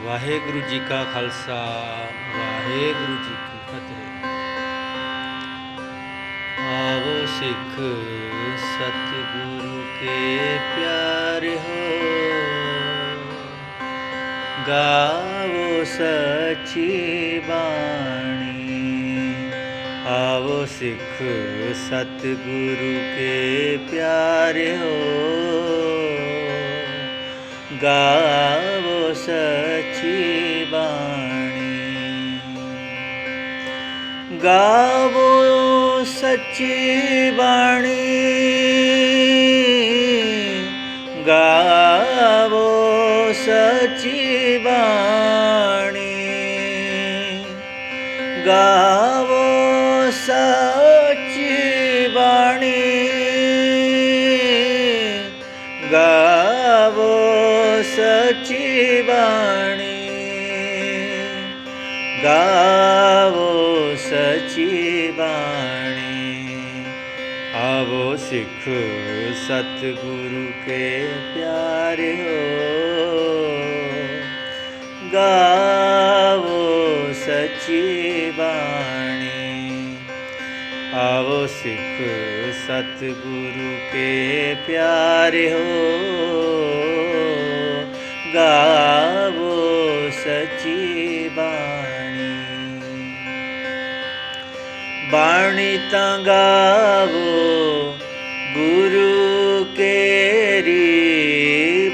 ਵਾਹਿਗੁਰੂ ਜੀ ਕਾ ਖਾਲਸਾ, ਵਾਹਿਗੁਰੂ ਜੀ ਕੀ ਫਤਿਹ। ਆਵੋ ਸਿੱਖ ਸਤਿਗੁਰੂ ਕੇ ਪਿਆਰੇ ਹੋ। ਗਾਵੋ ਸਚੀ ਬਾਣੀ। ਆਵੋ ਸਿੱਖ ਸਤਿਗੁਰੂ ਕੇ ਪਿਆਰੇ ਹੋ। गावो सची बाणी। गावो सची बाणी। गावो सची बाणी। गावो सची बाणी। गावो ਸਚੀ ਬਾਣੀ। ਗਾਵੋ ਸਚੀ ਬਾਣੀ। ਆਵੋ ਸਿੱਖ ਸਤਿਗੁਰੂ ਕੇ ਪਿਆਰੇ ਹੋ ਗਾਵੋ ਸਚੀ ਬਾਣੀ। ਆਵੋ ਸਿੱਖ ਸਤਿਗੁਰੂ ਕੇ ਪਿਆਰੇ ਹੋ गावो सचिवाणी बा वाणीता गो गुरु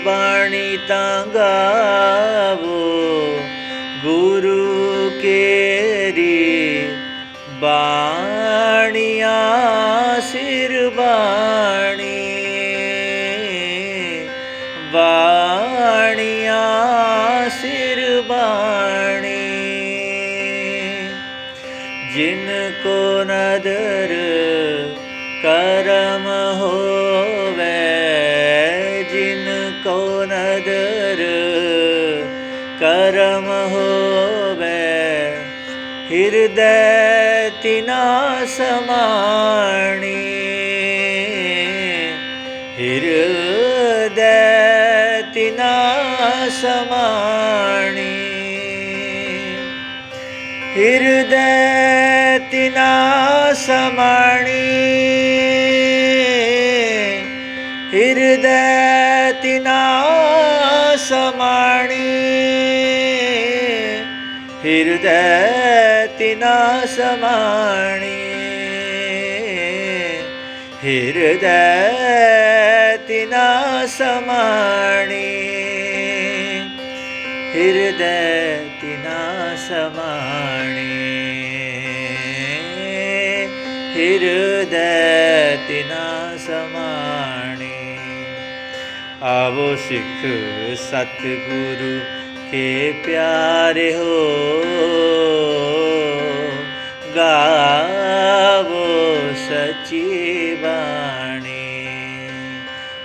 वाणी त गावो गुरु ਨਦਰ ਕਰਮ ਹੋਵੇ ਜਿਨ ਕੋ ਨਦਰ ਕਰਮ ਹੋਵੇ ਹਿਰਦੈ ਤਿਨਾ ਸਮਾਣੀ ਹਿਰਦੈ ਤਿਨਾ ਸਮਾਣੀ ਹਿਰਦੈ ரசமணி ஹிருதத்தினாசமணி ஹிருதத்தினாசமணி ஹிருதத்தினாசமணி ஹிருதத்தினாசமணி ਹਿਰਦੈ ਤਿਨਾ ਸਮਾਣੀ। ਆਵੋ ਸਿੱਖ ਸਤਿਗੁਰੂ, ਕੇ ਪਿਆਰੇ ਹੋ। ਗਾਵੋ ਸਚੀ ਬਾਣੀ।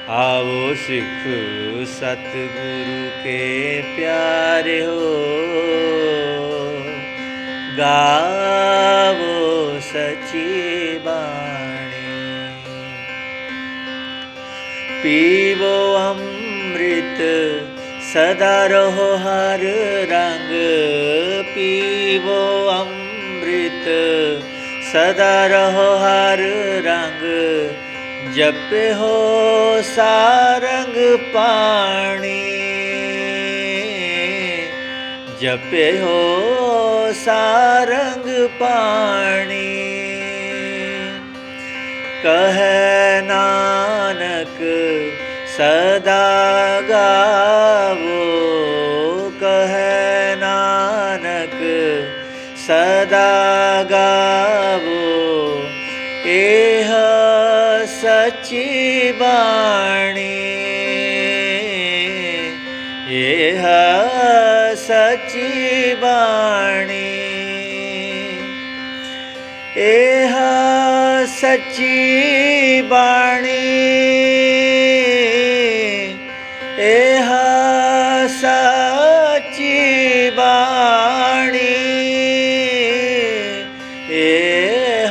ਆਵੋ ਸਿੱਖ ਸਤਿਗੁਰੂ, ਕੇ ਪਿਆਰੇ ਹੋ। ਗਾਵੋ ਸਚੀ ਪੀਵੋ ਅੰਮ੍ਰਿਤ ਸਦਾ ਰਹੋ ਹਰ ਰੰਗ ਪੀਵੋ ਅੰਮ੍ਰਿਤ ਸਦਾ ਰਹੋ ਹਰ ਰੰਗ ਜਪਿਓ ਸਾਰੰਗ ਪਾਣੀ ਜਪਿਓ ਸਾਰੰਗ ਪਾਣੀ ਕਹੈ ਨਾਨਕ ਸਦਾ ਗਾਵੋ। ਕਹੈ ਨਾਨਕ ਸਦਾ ਗਾਵੋ। ਇਹ ਸਚੀ ਬਾਣੀ। ਇਹ ਸਚੀ ਬਾਣੀ। ਸੱਚੀ ਬਾਣੀ। ਇਹ ਸੱਚੀ ਬਾਣੀ। ਇਹ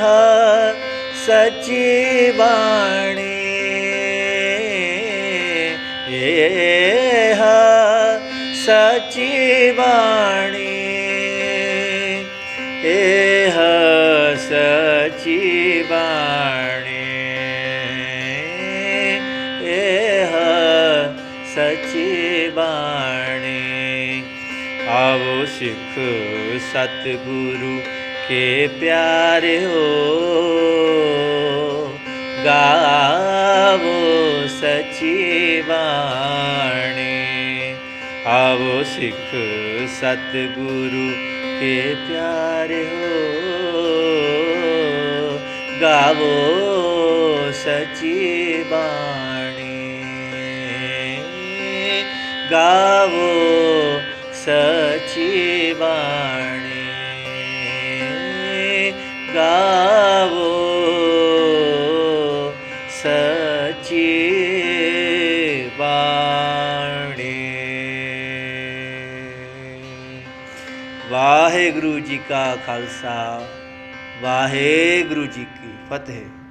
ਸੱਚੀ ਬਾਣੀ। ਇਹ ਸਚੀ ਬਾਣੀ। ਇਹ ਸਚੀ ਬਾਣੀ। ਆਵੋ ਸਿੱਖ ਸਤਿਗੁਰੂ, ਕੇ ਪਿਆਰੇ ਹੋ। ਗਾਵੋ ਸਚੀ ਬਾਣੀ। ਆਵੋ ਸਿੱਖ ਸਤਿਗੁਰੂ, ਕੇ ਪਿਆਰੇ ਹੋ। ਗਾਵੋ ਸਚੀ ਬਾਣੀ। ਗਾਵੋ ਸਚੀ ਬਾਣੀ ਗਾਵੋ ਸਚੀ ਬਾਣੀ ਵਾਹਿਗੁਰੂ ਜੀ ਕਾ ਖਾਲਸਾ ਵਾਹਿਗੁਰੂ ਜੀ ਕੀ ਫਤਿਹ